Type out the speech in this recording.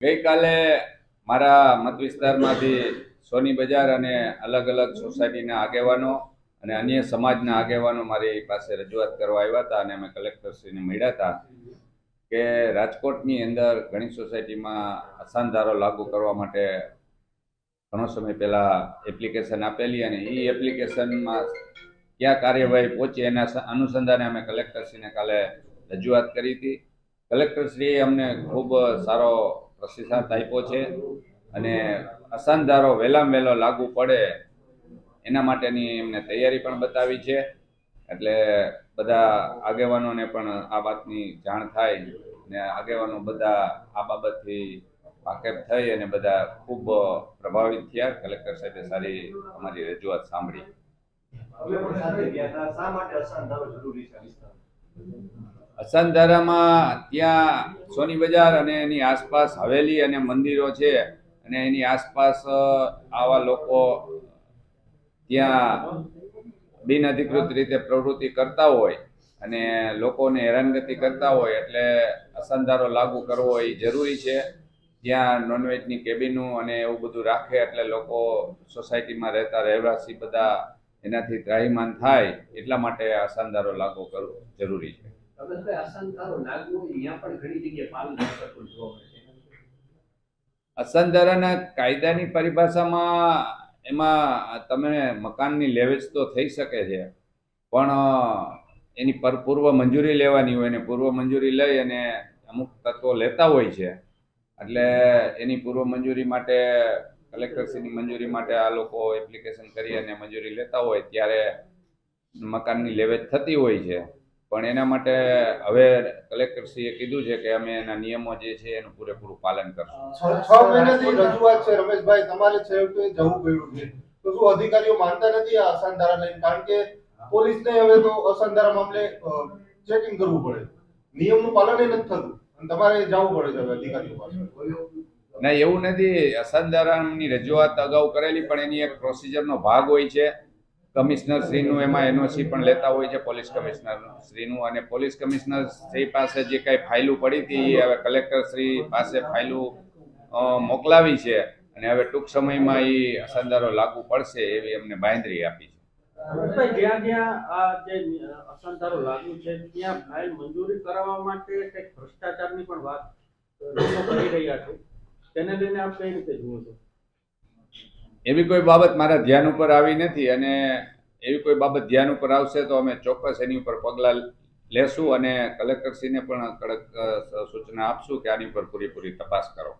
ગઈકાલે મારા મત વિસ્તારમાંથી સોની બજાર અને અલગ અલગ સોસાયટીના આગેવાનો અને અન્ય સમાજના આગેવાનો મારી પાસે રજૂઆત કરવા આવ્યા હતા અને અમે કલેક્ટરશ્રીને મળ્યા હતા કે રાજકોટની અંદર ઘણી સોસાયટીમાં અસાનધારો લાગુ કરવા માટે ઘણો સમય પહેલાં એપ્લિકેશન આપેલી અને એ એપ્લિકેશનમાં ક્યાં કાર્યવાહી પહોંચી એના અનુસંધાને અમે કલેક્ટરશ્રીને કાલે રજૂઆત કરી હતી. કલેક્ટરશ્રીએ અમને ખૂબ સારો પ્રતિસાદ આપ્યો છે. અને અસાનધારો વહેલામાં વહેલો લાગુ પડે, એના માટેની એમને તૈયારી પણ બતાવી છે. એટલે બધા આગેવાનોને પણ આ વાતની જાણ થાય ને આગેવાનો બધા આ બાબતથી વાકેફ થઈ અને બધા ખૂબ પ્રભાવિત થયા. કલેક્ટર સાહેબે સારી અમારી રજૂઆત સાંભળી. અસાનધારામાં ત્યાં સોની બજાર અને એની આસપાસ હવેલી અને મંદિરો છે અને એની આસપાસ આવા લોકો ત્યાં બિનઅધિકૃત રીતે પ્રવૃત્તિ કરતા હોય અને લોકોને હેરાનગતિ કરતા હોય એટલે અસંધારો લાગુ કરવો એ જરૂરી છે. ત્યાં નોનવેજની કેબિનો અને એવું બધું રાખે એટલે લોકો સોસાયટીમાં રહેતા રહેવાસી બધા એનાથી ત્રાહીમાન થાય એટલા માટે આ અસાનધારો લાગુ કરવો જરૂરી છે. અસંધારાના કાયદાની પરિભાષામાં એમાં તમે મકાનની લેવેચ તો થઈ શકે છે પણ એની પર પૂર્વ મંજૂરી લેવાની હોય ને પૂર્વ મંજૂરી લઈ અને અમુક તત્વો લેતા હોય છે એટલે એની પૂર્વ મંજૂરી માટે કલેક્ટરશ્રીની મંજૂરી માટે આ લોકો એપ્લિકેશન કરી અને મંજૂરી લેતા હોય ત્યારે મકાનની લેવેચ થતી હોય છે. પણ એના માટે હવે કલેક્ટરશ્રીએ કીધું છે કે અમે એના નિયમો જે છે એનું પૂરેપૂરું પાલન કરશું. છ છ મહિનાથી રજૂઆત છે રમેશભાઈ, તમારે છેવટે જવું પડ્યું છે. તો શું અધિકારીઓ માનતા નથી આ અસાનધારા લઈને? કારણ કે પોલીસને હવે તો અસંધારા મામલે ચેકિંગ કરવું પડે. નિયમનું પાલન નથી થતું. અને તમારે જવું પડે છે અધિકારીઓ પાસે ના એવું નથી અસાધારણની રજૂઆત અગાઉ કરેલી, પણ એની એક પ્રોસિજરનો ભાગ હોય છે. કમિશનર શ્રીનું એમાં એનઓસી પણ લેતા હોય છે પોલીસ કમિશનર શ્રીનું. અને પોલીસ કમિશનર શ્રી પાસે જે કાંઈ ફાઇલું પડી હતી હવે કલેક્ટર શ્રી પાસે ફાઇલું મોકલાવી છે. અને હવે ટૂંક સમયમાં એ અસંધારો લાગુ પડશે એવી અમને બાંધરી આપી છે. જ્યાં જ્યાં આ જે અસંધારો લાગુ છે, ત્યાં ફાઇલ મંજૂરી કરાવવા માટે કંઈક ભ્રષ્ટાચારની પણ વાત કરી રહ્યા છે? તેને લઈને આપ કઈ રીતે જુઓ છો? એવી કોઈ બાબત મારા ધ્યાન ઉપર આવી નથી અને એવી કોઈ બાબત ધ્યાન ઉપર આવશે તો અમે ચોક્કસ એની ઉપર પગલાં લેશું અને કલેક્ટરશ્રીને પણ કડક સૂચના આપશું કે આની ઉપર પૂરેપૂરી તપાસ કરો.